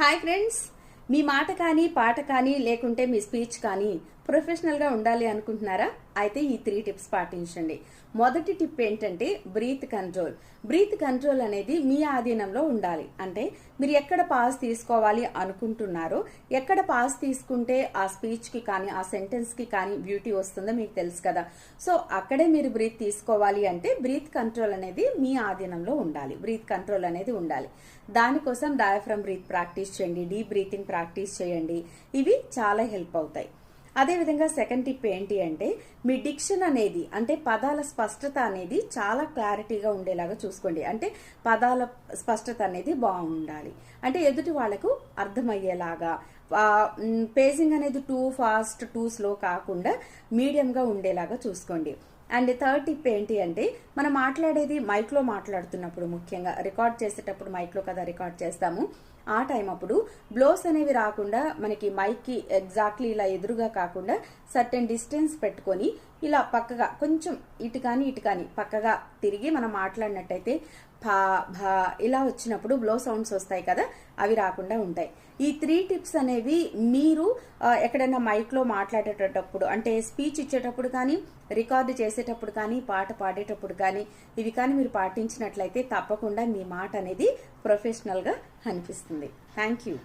Hi friends మీ మాట కానీ పాట కానీ లేకుంటే మీ స్పీచ్ కానీ ప్రొఫెషనల్గా ఉండాలి అనుకుంటున్నారా? అయితే ఈ త్రీ టిప్స్ పాటించండి. మొదటి టిప్ ఏంటంటే బ్రీత్ కంట్రోల్. బ్రీత్ కంట్రోల్ అనేది మీ ఆధీనంలో ఉండాలి. అంటే మీరు ఎక్కడ పాస్ తీసుకోవాలి అనుకుంటున్నారో ఎక్కడ పాస్ తీసుకుంటే ఆ స్పీచ్కి కానీ ఆ సెంటెన్స్కి కానీ బ్యూటీ వస్తుందో మీకు తెలుసు కదా. సో అక్కడే మీరు బ్రీత్ తీసుకోవాలి అంటే బ్రీత్ కంట్రోల్ అనేది మీ ఆధీనంలో ఉండాలి. బ్రీత్ కంట్రోల్ అనేది ఉండాలి. దానికోసం డయాఫ్రమ్ బ్రీత్ ప్రాక్టీస్ చేయండి. డీప్ బ్రీతింగ్ ప్రాక్టీస్ చేయండి. ఇవి చాలా హెల్ప్ అవుతాయి. అదేవిధంగా సెకండ్ టిప్ ఏంటి అంటే మీ డిక్షన్ అనేది అంటే పదాల స్పష్టత అనేది చాలా క్లారిటీగా ఉండేలాగా చూసుకోండి. అంటే పదాల స్పష్టత అనేది బాగుండాలి. అంటే ఎదుటి వాళ్ళకు అర్థమయ్యేలాగా పేజింగ్ అనేది టూ ఫాస్ట్ టూ స్లో కాకుండా మీడియంగా ఉండేలాగా చూసుకోండి. అండ్ థర్డ్ టిప్ ఏంటి అంటే మనం మాట్లాడేది మైక్లో మాట్లాడుతున్నప్పుడు ముఖ్యంగా రికార్డ్ చేసేటప్పుడు మైక్లో కదా రికార్డ్ చేస్తాము. ఆ టైం అప్పుడు బ్లోస్ అనేవి రాకుండా మనకి మైక్కి ఎగ్జాక్ట్లీ ఇలా ఎదురుగా కాకుండా సర్టెన్ డిస్టెన్స్ పెట్టుకొని ఇలా పక్కగా కొంచెం ఇటు కానీ ఇటు కానీ పక్కగా తిరిగి మనం మాట్లాడినట్టయితే భా భా ఇలా వచ్చినప్పుడు బ్లో సౌండ్స్ వస్తాయి కదా అవి రాకుండా ఉంటాయి. ఈ త్రీ టిప్స్ అనేవి మీరు ఎక్కడైనా మైక్లో మాట్లాడేటప్పుడు అంటే స్పీచ్ ఇచ్చేటప్పుడు కానీ రికార్డు చేసేటప్పుడు కానీ పాట పాడేటప్పుడు కానీ ఇవి కానీ మీరు పాటించినట్లయితే తప్పకుండా మీ మాట అనేది ప్రొఫెషనల్గా అనిపిస్తుంది. Thank you